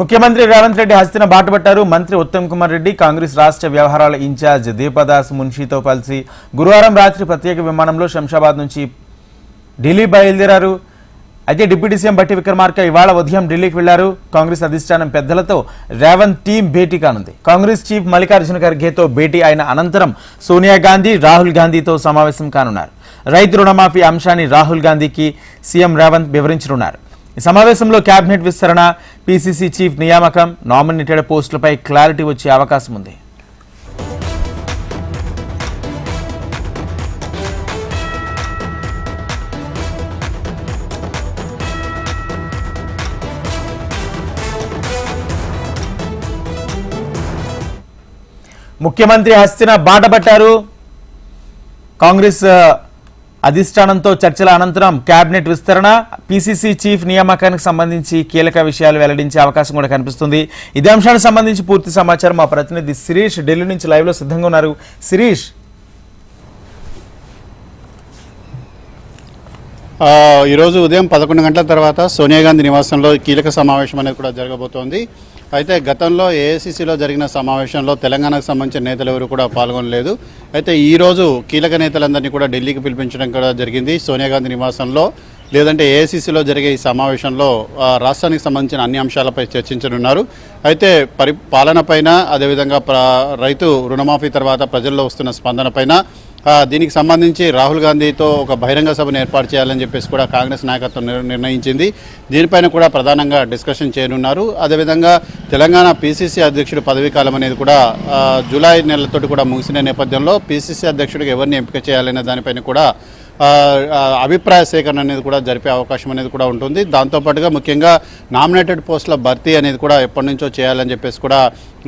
ముఖ్యమంత్రి రేవంత్ రెడ్డి హస్తిన బాటపట్టారు మంత్రి ఉత్తమ్ కుమార్ రెడ్డి కాంగ్రెస్ రాష్ట్ర వ్యవహారాల ఇన్ఛార్జ్ దీపదాస్ మున్షితో కలిసి గురువారం రాత్రి ప్రత్యేక విమానంలో శంషాబాద్ నుంచి ఢిల్లీ బయలుదేరారు. అయితే డిప్యూటీ సీఎం బట్టి విక్రమార్క ఇవాళ ఉదయం ఢిల్లీకి వెళ్ళారు. కాంగ్రెస్ అధిష్టానం పెద్దలతో రేవంత్ టీం భేటీ కానుంది. కాంగ్రెస్ చీఫ్ మల్లికార్జున ఖర్గేతో భేటీ అయిన అనంతరం సోనియా గాంధీ రాహుల్ గాంధీతో సమావేశం కానున్నారు. రైతు రుణమాఫీ అంశాన్ని రాహుల్ గాంధీకి సీఎం రేవంత్ వివరించనున్నారు. ఈ సమావేశంలో కేబినెట్ విస్తరణ పీసీసీ చీఫ్ నియామకం నామినేటెడ్ పోస్టులపై క్లారిటీ వచ్చే అవకాశం ఉంది. ముఖ్యమంత్రి హస్తిన బాటపట్టారు కాంగ్రెస్ అధిష్టానంతో చర్చల అనంతరం కేబినెట్ విస్తరణ పీసీసీ చీఫ్ నియామకానికి సంబంధించి కీలక విషయాలు వెల్లడించే అవకాశం కూడా కనిపిస్తుంది. ఇదే అంశానికి సంబంధించి పూర్తి సమాచారం మా ప్రతినిధి శిరీష్ ఢిల్లీ నుంచి లైవ్లో సిద్ధంగా ఉన్నారు. శిరీష్ ఈరోజు ఉదయం పదకొండు గంటల తర్వాత సోనియా గాంధీ నివాసంలో కీలక సమావేశం అనేది కూడా జరగబోతోంది. అయితే గతంలో ఏఐసిసిలో జరిగిన సమావేశంలో తెలంగాణకు సంబంధించిన నేతలు ఎవరు కూడా పాల్గొనలేదు. అయితే ఈరోజు కీలక నేతలందరినీ కూడా ఢిల్లీకి పిలిపించడం కూడా జరిగింది. సోనియా గాంధీ నివాసంలో లేదంటే ఏఐసిసిలో జరిగే ఈ సమావేశంలో రాష్ట్రానికి సంబంధించిన అన్ని అంశాలపై చర్చించనున్నారు. అయితే పరి పాలనపైన అదేవిధంగా ప్ర రైతు రుణమాఫీ తర్వాత ప్రజల్లో వస్తున్న స్పందనపైన పైన దీనికి సంబంధించి రాహుల్ గాంధీతో ఒక బహిరంగ సభను ఏర్పాటు చేయాలని చెప్పేసి కూడా కాంగ్రెస్ నాయకత్వం నిర్ణయించింది. దీనిపైన కూడా ప్రధానంగా డిస్కషన్ చేయనున్నారు. అదేవిధంగా తెలంగాణ పీసీసీ అధ్యక్షుడు పదవీ కాలం అనేది కూడా జూలై నెలతోటి కూడా ముగిసిన నేపథ్యంలో పీసీసీ అధ్యక్షుడికి ఎవరిని ఎంపిక చేయాలనే దానిపైన కూడా అభిప్రాయ సేకరణ అనేది కూడా జరిపే అవకాశం అనేది కూడా ఉంటుంది. దాంతోపాటుగా ముఖ్యంగా నామినేటెడ్ పోస్టుల భర్తీ అనేది కూడా ఎప్పటి నుంచో చేయాలని చెప్పేసి కూడా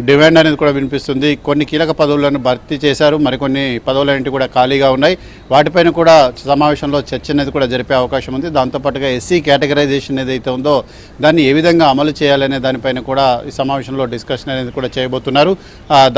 డిమాండ్ అనేది కూడా వినిపిస్తుంది. కొన్ని కీలక పదవులను భర్తీ చేశారు. మరికొన్ని పదవులన్నింటి కూడా ఖాళీగా ఉన్నాయి. వాటిపైన కూడా సమావేశంలో చర్చ అనేది కూడా జరిపే అవకాశం ఉంది. దాంతోపాటుగా ఎస్సీ కేటగరైజేషన్ ఏదైతే ఉందో దాన్ని ఏ విధంగా అమలు చేయాలనే దానిపైన కూడా ఈ సమావేశంలో డిస్కషన్ అనేది కూడా చేయబోతున్నారు.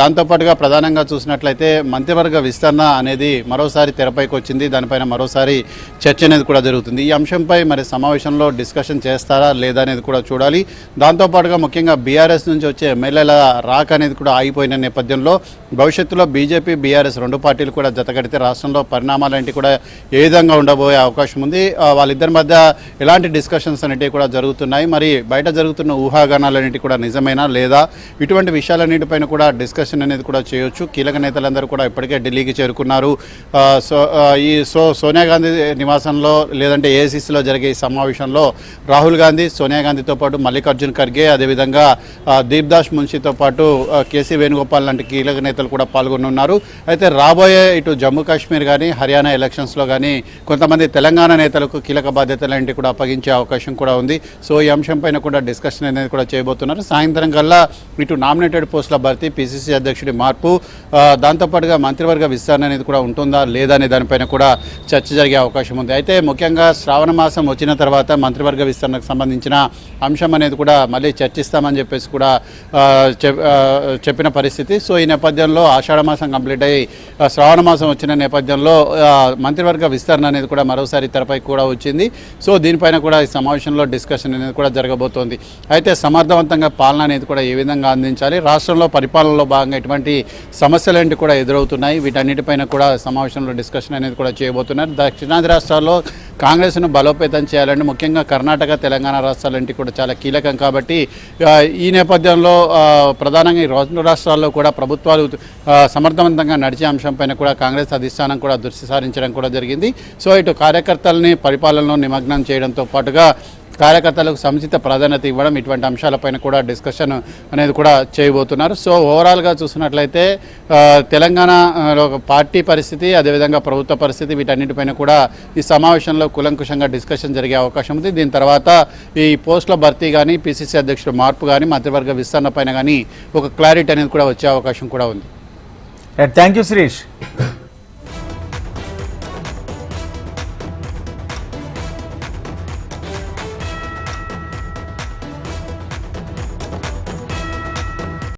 దాంతోపాటుగా ప్రధానంగా చూసినట్లయితే మంత్రివర్గ విస్తరణ అనేది మరోసారి తెరపైకి వచ్చింది. దానిపైన మరోసారి చర్చ అనేది కూడా జరుగుతుంది. ఈ అంశంపై మరి సమావేశంలో డిస్కషన్ చేస్తారా లేదా అనేది కూడా చూడాలి. దాంతోపాటుగా ముఖ్యంగా బీఆర్ఎస్ నుంచి వచ్చే ఎమ్మెల్యేల రాక అనేది కూడా ఆగిపోయిన నేపథ్యంలో భవిష్యత్తులో బీజేపీ బీఆర్ఎస్ రెండు పార్టీలు కూడా జతకడితే రాష్ట్రంలో పరిణామాలంటే కూడా ఏ విధంగా ఉండబోయే అవకాశం ఉంది? వాళ్ళిద్దరి మధ్య ఎలాంటి డిస్కషన్స్ అనేటివి కూడా జరుగుతున్నాయి? మరి బయట జరుగుతున్న ఊహాగానాలన్నిటి కూడా నిజమేనా లేదా? ఇటువంటి విషయాలన్నిటిపైన కూడా డిస్కషన్ అనేది కూడా చేయొచ్చు. కీలక నేతలందరూ కూడా ఇప్పటికే ఢిల్లీకి చేరుకున్నారు. సో ఈ సో సోనియా గాంధీ నివాసంలో లేదంటే ఏసీసీలో జరిగే ఈ సమావేశంలో రాహుల్ గాంధీ సోనియా గాంధీతో పాటు మల్లికార్జున్ ఖర్గే అదేవిధంగా దీప్దాస్ మున్షితో పాటు పాటు కేసీ వేణుగోపాల్ లాంటి కీలక నేతలు కూడా పాల్గొనున్నారు. అయితే రాబోయే ఇటు జమ్మూ కాశ్మీర్ కానీ హర్యానా ఎలక్షన్స్లో కానీ కొంతమంది తెలంగాణ నేతలకు కీలక బాధ్యతలంటి కూడా అప్పగించే అవకాశం కూడా ఉంది. సో ఈ అంశం పైన కూడా డిస్కషన్ అనేది కూడా చేయబోతున్నారు. సాయంత్రం కల్లా ఇటు నామినేటెడ్ పోస్టుల భర్తీ పిసిసి అధ్యక్షుడి మార్పు దాంతోపాటుగా మంత్రివర్గ విస్తరణ అనేది కూడా ఉంటుందా లేదా అనే దానిపైన కూడా చర్చ జరిగే అవకాశం ఉంది. అయితే ముఖ్యంగా శ్రావణ మాసం వచ్చిన తర్వాత మంత్రివర్గ విస్తరణకు సంబంధించిన అంశం అనేది కూడా మళ్ళీ చర్చిస్తామని చెప్పేసి కూడా చె చెప్పిన పరిస్థితి. సో ఈ నేపథ్యంలో ఆషాఢ మాసం కంప్లీట్ అయ్యి శ్రావణ మాసం వచ్చిన నేపథ్యంలో మంత్రివర్గ విస్తరణ అనేది కూడా మరోసారి తెరపై కూడా వచ్చింది. సో దీనిపైన కూడా ఈ సమావేశంలో డిస్కషన్ అనేది కూడా జరగబోతోంది. అయితే సమర్థవంతంగా పాలన అనేది కూడా ఏ విధంగా అందించాలి? రాష్ట్రంలో పరిపాలనలో భాగంగా ఎటువంటి సమస్యలు ఏంటి కూడా ఎదురవుతున్నాయి? వీటన్నిటిపైన కూడా సమావేశంలో డిస్కషన్ అనేది కూడా చేయబోతున్నారు. దక్షిణాది రాష్ట్రాల్లో కాంగ్రెస్ను బలోపేతం చేయాలని ముఖ్యంగా కర్ణాటక తెలంగాణ రాష్ట్రాలంటి కూడా చాలా కీలకం కాబట్టి ఈ నేపథ్యంలో ప్రధానంగా ఈ రెండు రాష్ట్రాల్లో కూడా ప్రభుత్వాలు సమర్థవంతంగా నడిచే అంశంపైన కూడా కాంగ్రెస్ అధిష్టానం కూడా దృష్టి సారించడం కూడా జరిగింది. సో ఇటు కార్యకర్తల్ని పరిపాలనలో నిమగ్నం చేయడంతో పాటుగా కార్యకర్తలకు సముచిత ప్రాధాన్యత ఇవ్వడం ఇటువంటి అంశాలపైన కూడా డిస్కషన్ అనేది కూడా చేయబోతున్నారు. సో ఓవరాల్గా చూసినట్లయితే తెలంగాణలో ఒక పార్టీ పరిస్థితి అదేవిధంగా ప్రభుత్వ పరిస్థితి వీటన్నిటిపైన కూడా ఈ సమావేశంలో కులంకుషంగా డిస్కషన్ జరిగే అవకాశం ఉంది. దీని తర్వాత ఈ పోస్టుల భర్తీ కానీ పిసిసి అధ్యక్షుడు మార్పు కానీ మంత్రివర్గ విస్తరణ పైన కానీ ఒక క్లారిటీ అనేది కూడా వచ్చే అవకాశం కూడా ఉంది. Thank you Sirish